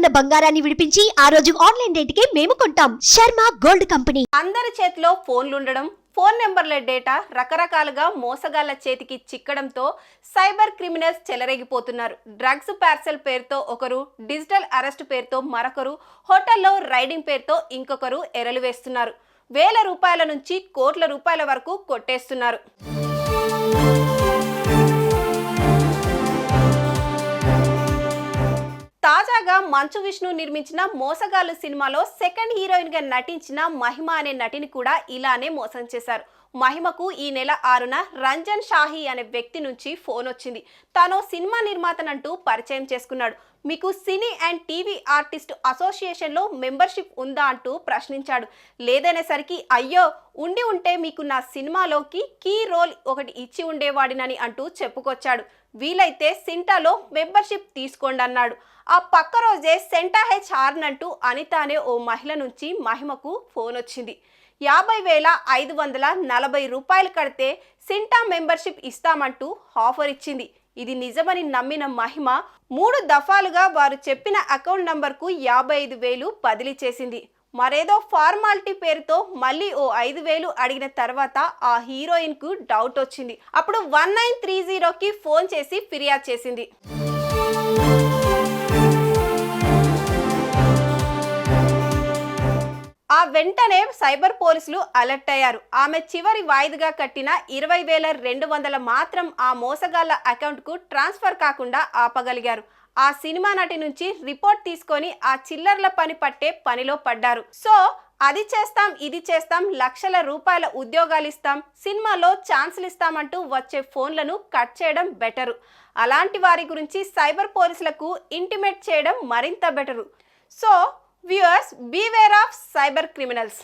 ఉన్న బంగారాన్ని విడిపించి ఆ రోజు ఆన్లైన్ రేటుకే మేము కొంటాం. Sharma gold company. అందరి చేతిలో ఫోన్లు ఉండడం ఫోన్ నెంబర్ల డేటా రకరకాలుగా మోసగాళ్ళ చేతికి చిక్కడంతో సైబర్ క్రిమినల్స్ చెలరేగిపోతున్నారు. డ్రగ్స్ పార్సెల్ పేరుతో ఒకరు డిజిటల్ అరెస్ట్ పేరుతో మరొకరు హోటల్లో రైడింగ్ పేరుతో ఇంకొకరు ఎరలు వేస్తున్నారు. వేల రూపాయల నుంచి కోట్ల రూపాయల వరకు కొట్టేస్తున్నారు. కొత్తగా మంచు విష్ణు నిర్మించిన మోసగాళ్ళు సినిమాలో సెకండ్ హీరోయిన్గా నటించిన మహిమ అనే నటిని కూడా ఇలానే మోసం చేశారు. మహిమకు ఈ నెల ఆరున రంజన్ షాహి అనే వ్యక్తి నుంచి ఫోన్ వచ్చింది. తాను సినిమా నిర్మాతనంటూ పరిచయం చేసుకున్నాడు. మీకు సినీ అండ్ టీవీ ఆర్టిస్ట్ అసోసియేషన్లో మెంబర్షిప్ ఉందా అంటూ ప్రశ్నించాడు. లేదనేసరికి అయ్యో ఉండి ఉంటే మీకు నా సినిమాలోకి కీ రోల్ ఒకటి ఇచ్చి ఉండేవాడినని అంటూ చెప్పుకొచ్చాడు. వీలైతే సింటాలో మెంబర్షిప్ తీసుకోండి అన్నాడు ఆ పక్క రోజే సెంటా హెచ్ ఆర్నంటూ అంటూ అనిత అనే ఓ మహిళ నుంచి మహిమకు ఫోన్ వచ్చింది. యాభై వేల ఐదు వందల నలభై రూపాయలు కడితే సింటా మెంబర్షిప్ ఇస్తామంటూ ఆఫర్ ఇచ్చింది. ఇది నిజమని నమ్మిన మహిమ మూడు దఫాలుగా వారు చెప్పిన అకౌంట్ నంబర్కు యాభై ఐదు వేలు బదిలీ చేసింది. మరేదో ఫార్మాలిటీ పేరుతో మళ్ళీ ఓ ఐదు వేలు అడిగిన తర్వాత ఆ హీరోయిన్కు డౌట్ వచ్చింది. అప్పుడు వన్ నైన్ త్రీ జీరోకి ఫోన్ చేసి ఫిర్యాదు చేసింది. వెంటనే సైబర్ పోలీసులు అలర్ట్ అయ్యారు. ఆమె చివరి వాయిదాగా కట్టిన ఇరవై వేల రెండు వందల మాత్రం ఆ మోసగాళ్ళ అకౌంట్కు ట్రాన్స్ఫర్ కాకుండా ఆపగలిగారు. ఆ సినిమా నటి నుంచి రిపోర్ట్ తీసుకొని ఆ చిల్లర్ల పని పట్టే పనిలో పడ్డారు. సో అది చేస్తాం ఇది చేస్తాం లక్షల రూపాయల ఉద్యోగాలు ఇస్తాం సినిమాలో ఛాన్సులు ఇస్తామంటూ వచ్చే ఫోన్లను కట్ చేయడం బెటరు. అలాంటి వారి గురించి సైబర్ పోలీసులకు ఇంటిమేట్ చేయడం మరింత better. So viewers beware of cyber criminals